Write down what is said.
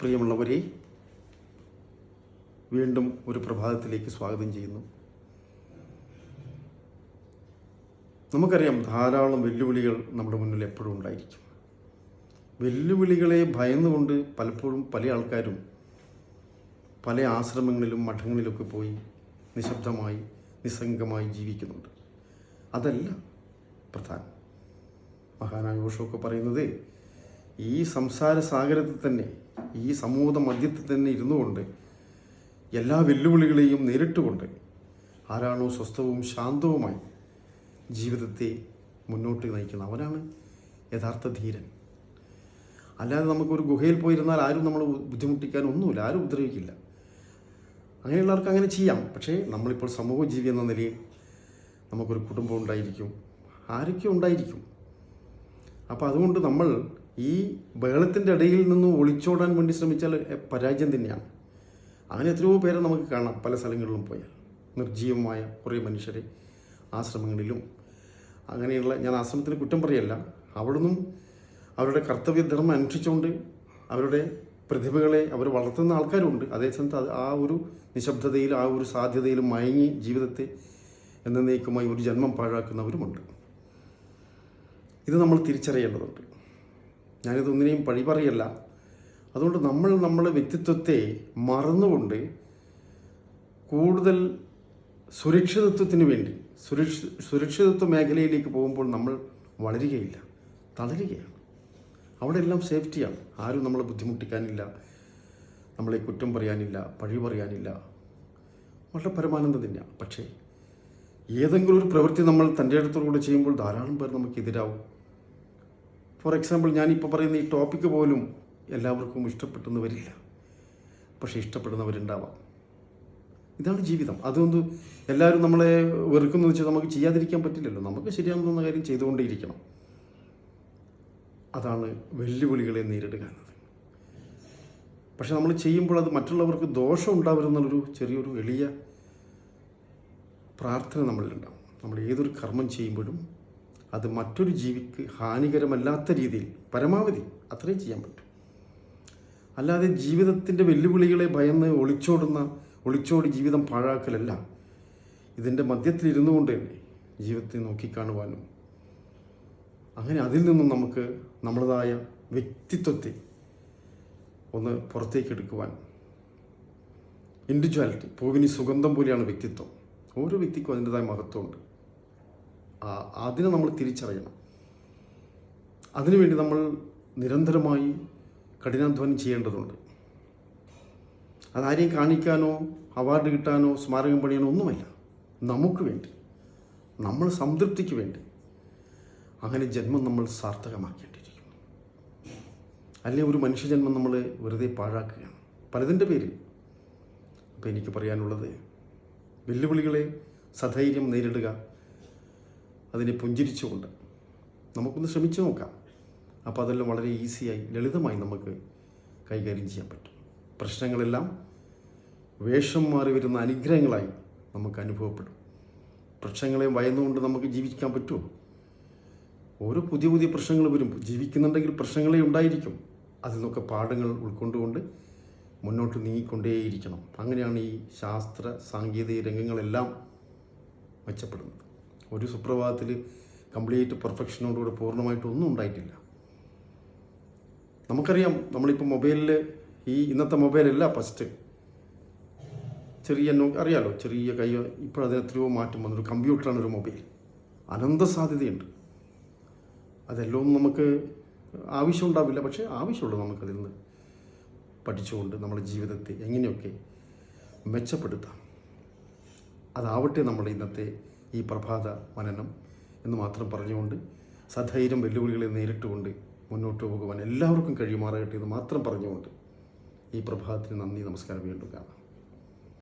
പ്രിയമുള്ളവരെ വീണ്ടും ഒരു പ്രഭാതത്തിലേക്ക് സ്വാഗതം ചെയ്യുന്നു. നമുക്കറിയാം ധാരാളം വെല്ലുവിളികൾ നമ്മുടെ മുന്നിൽ എപ്പോഴും ഉണ്ടായിരിക്കും. വെല്ലുവിളികളെ ഭയന്നുകൊണ്ട് പലപ്പോഴും പല ആൾക്കാരും പല ആശ്രമങ്ങളിലും മഠങ്ങളിലൊക്കെ പോയി നിശബ്ദമായി നിസ്സംഗമായി ജീവിക്കുന്നുണ്ട്. അതല്ല പ്രധാനം. മഹാനായ ഓഷമൊക്കെ പറയുന്നത് ഈ സംസാര സാഗരത്തിൽ തന്നെ ഈ സമൂഹ മധ്യത്തിൽ തന്നെ ഇരുന്നു കൊണ്ട് എല്ലാ വെല്ലുവിളികളെയും നേരിട്ടുകൊണ്ട് ആരാണോ സ്വസ്ഥവും ശാന്തവുമായി ജീവിതത്തെ മുന്നോട്ട് നയിക്കുന്നത്. അവനാണ് യഥാർത്ഥ ധീരൻ. അല്ലാതെ നമുക്കൊരു ഗുഹയിൽ പോയിരുന്നാൽ ആരും നമ്മൾ ബുദ്ധിമുട്ടിക്കാൻ ഒന്നുമില്ല ആരും ഉപദ്രവിക്കില്ല. അങ്ങനെയുള്ളവർക്ക് അങ്ങനെ ചെയ്യാം. പക്ഷേ നമ്മളിപ്പോൾ സമൂഹ ജീവി എന്ന നിലയിൽ നമുക്കൊരു കുടുംബം ഉണ്ടായിരിക്കും. ആരൊക്കെ ഉണ്ടായിരിക്കും? അപ്പോൾ അതുകൊണ്ട് നമ്മൾ ഈ ബഹളത്തിന്റെ ഇടയിൽ നിന്ന് ഒളിച്ചോടാൻ വേണ്ടി ശ്രമിച്ചാൽ പരാജയം തന്നെയാണ്. അങ്ങനെ എത്രയോ പേരെ നമുക്ക് കാണാം. പല സ്ഥലങ്ങളിലും പോയാൽ. നിർജീവമായ കുറേ മനുഷ്യരെ ആശ്രമങ്ങളിലും. അങ്ങനെയുള്ള ഞാൻ ആശ്രമത്തിന് കുറ്റം പറയല്ല. അവിടുന്നും അവരുടെ കർത്തവ്യധർമ്മം അനുഷ്ഠിച്ചുകൊണ്ട് അവരുടെ പ്രതിഭകളെ അവർ വളർത്തുന്ന ആൾക്കാരുണ്ട്. അതേസമയത്ത് അത് ആ ഒരു നിശബ്ദതയിൽ ആ ഒരു സാധ്യതയിൽ മയങ്ങി ജീവിതത്തെ എന്നേക്കുമായി ഒരു ജന്മം പാഴാക്കുന്നവരുമുണ്ട്. ഇത് നമ്മൾ തിരിച്ചറിയേണ്ടതുണ്ട്. ഞാനിതൊന്നിനെയും പഴി പറയല്ല. അതുകൊണ്ട് നമ്മൾ നമ്മുടെ വ്യക്തിത്വത്തെ മറന്നുകൊണ്ട് കൂടുതൽ സുരക്ഷിതത്വത്തിന് വേണ്ടി സുരക്ഷ സുരക്ഷിതത്വ മേഖലയിലേക്ക് പോകുമ്പോൾ നമ്മൾ വളരുകയില്ല തളരുകയാണ്. അവിടെ എല്ലാം സേഫ്റ്റിയാണ്. ആരും നമ്മളെ ബുദ്ധിമുട്ടിക്കാനില്ല നമ്മളെ കുറ്റം പറയാനില്ല പഴി പറയാനില്ല. വളരെ പരമാനന്ദം തന്നെയാണ് പക്ഷേ ഏതെങ്കിലും ഒരു പ്രവൃത്തി നമ്മൾ തന്റെ അടുത്തോടുകൂടെ ചെയ്യുമ്പോൾ ധാരാളം പേർ നമുക്ക് എതിരാവും. ഫോർ എക്സാമ്പിൾ ഞാനിപ്പോൾ പറയുന്ന ഈ ടോപ്പിക്ക് പോലും എല്ലാവർക്കും ഇഷ്ടപ്പെട്ടെന്ന് വരില്ല. പക്ഷേ ഇഷ്ടപ്പെടുന്നവരുണ്ടാവാം. ഇതാണ് ജീവിതം. അതുകൊണ്ട് എല്ലാവരും നമ്മളെ വെറുക്കുന്നു വെച്ചാൽ നമുക്ക് ചെയ്യാതിരിക്കാൻ പറ്റില്ലല്ലോ. നമുക്ക് ശരിയാണെന്ന് കാര്യം ചെയ്തുകൊണ്ടേയിരിക്കണം. അതാണ് വെല്ലുവിളികളെ നേരിടുക എന്നത്. പക്ഷെ നമ്മൾ ചെയ്യുമ്പോൾ അത് മറ്റുള്ളവർക്ക് ദോഷം ഉണ്ടാവരുന്നുള്ളൊരു ചെറിയൊരു എളിയ പ്രാർത്ഥന നമ്മളിലുണ്ടാവും. നമ്മൾ ഏതൊരു കർമ്മം ചെയ്യുമ്പോഴും അത് മറ്റൊരു ജീവിക്ക് ഹാനികരമല്ലാത്ത രീതിയിൽ പരമാവധി അത്രയും ചെയ്യാൻ പറ്റും. അല്ലാതെ ജീവിതത്തിന്റെ വെല്ലുവിളികളെ ഭയന്ന് ഒളിച്ചോടുന്ന ഒളിച്ചോടി ജീവിതം പാഴാക്കലല്ല. ഇതിന്റെ മധ്യത്തിൽ ഇരുന്നു കൊണ്ട് തന്നെ ജീവിതത്തെ നോക്കിക്കാണുവാനും അങ്ങനെ അതിൽ നിന്നും നമുക്ക് നമ്മളതായ വ്യക്തിത്വത്തെ ഒന്ന് പുറത്തേക്ക് എടുക്കുവാൻ ഇൻഡിവിജ്വാലിറ്റി പൂവിന് സുഗന്ധം പോലെയാണ് വ്യക്തിത്വം. ഓരോ വ്യക്തിക്കും അതിന്റെതായ മഹത്വമുണ്ട്. അതിനെ നമ്മൾ തിരിച്ചറിയണം. അതിനുവേണ്ടി നമ്മൾ നിരന്തരമായി കഠിനാധ്വാനം ചെയ്യേണ്ടതുണ്ട്. അതാരെയും കാണിക്കാനോ അവാർഡ് കിട്ടാനോ സ്മാരകം പണിയാനോ ഒന്നുമല്ല. നമുക്ക് വേണ്ടി നമ്മൾ സംതൃപ്തിക്ക് വേണ്ടി അങ്ങനെ ജന്മം നമ്മൾ സാർത്ഥകമാക്കേണ്ടിയിരിക്കുന്നു. അല്ലെങ്കിൽ ഒരു മനുഷ്യജന്മം നമ്മൾ വെറുതെ പാഴാക്കുകയാണ്. പലതിന്റെ പേരിൽ. അപ്പോൾ എനിക്ക് പറയാനുള്ളത് വെല്ലുവിളികളെ സധൈര്യം നേരിടുക അതിനെ പുഞ്ചിരിച്ചുകൊണ്ട് നമുക്കൊന്ന് ശ്രമിച്ചു നോക്കാം. അപ്പോൾ അതെല്ലാം വളരെ ഈസിയായി ലളിതമായി നമുക്ക് കൈകാര്യം ചെയ്യാൻ പറ്റും. പ്രശ്നങ്ങളെല്ലാം വേഷം മാറി വരുന്ന അനുഗ്രഹങ്ങളായി നമുക്ക് അനുഭവപ്പെടും. പ്രശ്നങ്ങളെ വയന്നുകൊണ്ട് നമുക്ക് ജീവിക്കാൻ പറ്റുമോ? ഓരോ പുതിയ പുതിയ പ്രശ്നങ്ങൾ വരും. ജീവിക്കുന്നുണ്ടെങ്കിൽ പ്രശ്നങ്ങളെ ഉണ്ടായിരിക്കും. അതിൽ നിന്നൊക്കെ പാഠങ്ങൾ ഉൾക്കൊണ്ടുകൊണ്ട് മുന്നോട്ട് നീങ്ങിക്കൊണ്ടേയിരിക്കണം. അങ്ങനെയാണ് ഈ ശാസ്ത്ര സാങ്കേതിക രംഗങ്ങളെല്ലാം മെച്ചപ്പെടുന്നത്. ഒരു സുപ്രഭാതത്തിൽ കംപ്ലീറ്റ് പെർഫെക്ഷനോടുകൂടി പൂർണമായിട്ടൊന്നും ഉണ്ടായിട്ടില്ല. നമുക്കറിയാം നമ്മളിപ്പോൾ മൊബൈലിൽ ഈ ഇന്നത്തെ മൊബൈലല്ല ഫസ്റ്റ്. ചെറിയ അറിയാലോ ചെറിയ കൈ ഇപ്പോഴതിന് എത്രയോ മാറ്റം വന്നൊരു കമ്പ്യൂട്ടറാണ് ഒരു മൊബൈൽ. അനന്ത സാധ്യതയുണ്ട്. അതെല്ലാം നമുക്ക് ആവശ്യം ഉണ്ടാവില്ല പക്ഷേ ആവശ്യമുള്ളൂ നമുക്കതിൽ നിന്ന് പഠിച്ചുകൊണ്ട് നമ്മുടെ ജീവിതത്തെ എങ്ങനെയൊക്കെ മെച്ചപ്പെടുത്താം. അതാവട്ടെ നമ്മുടെ ഇന്നത്തെ ഈ പ്രഭാത മനനം എന്ന് മാത്രം പറഞ്ഞുകൊണ്ട് സധൈര്യം വെല്ലുവിളികളെ നേരിട്ടുകൊണ്ട് മുന്നോട്ട് പോകുവാൻ എല്ലാവർക്കും കഴിയുമാറാകട്ടെ എന്ന് മാത്രം പറഞ്ഞുകൊണ്ട് ഈ പ്രഭാതത്തിന് നന്ദി നമസ്കാരം. വീണ്ടും കാണാം.